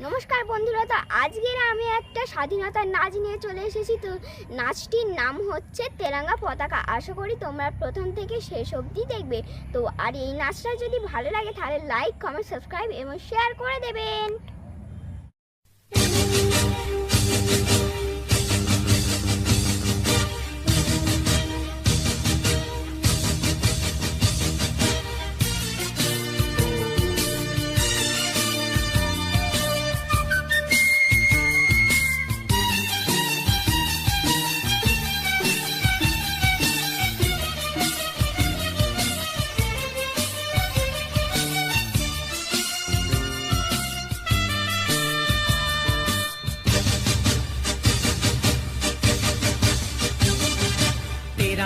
নমস্কার বন্ধুরা, তো আজকের আমি একটা স্বাধীনতার নাচ নিয়ে চলে এসেছি। তো নাচটির নাম হচ্ছে তেরাঙ্গা পতাকা। আশা করি তোমরা প্রথম থেকে শেষ অবধি দেখবে। তো আর এই নাচটা যদি ভালো লাগে, তাহলে লাইক কমেন্ট সাবস্ক্রাইব এবং শেয়ার করে দেবেন।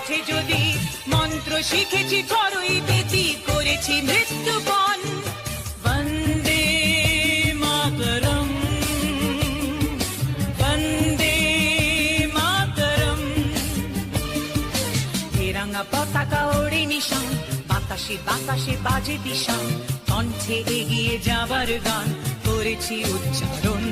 ওঠে যদি মন্ত্র শিখেছি চড়ুই বেতি করেছি মৃত্যুপণ বন্দে বন্দে বাতাসে বাতাসে বাজে দিশান। কণ্ঠে এগিয়ে যাবার গান করেছি উচ্চারণ।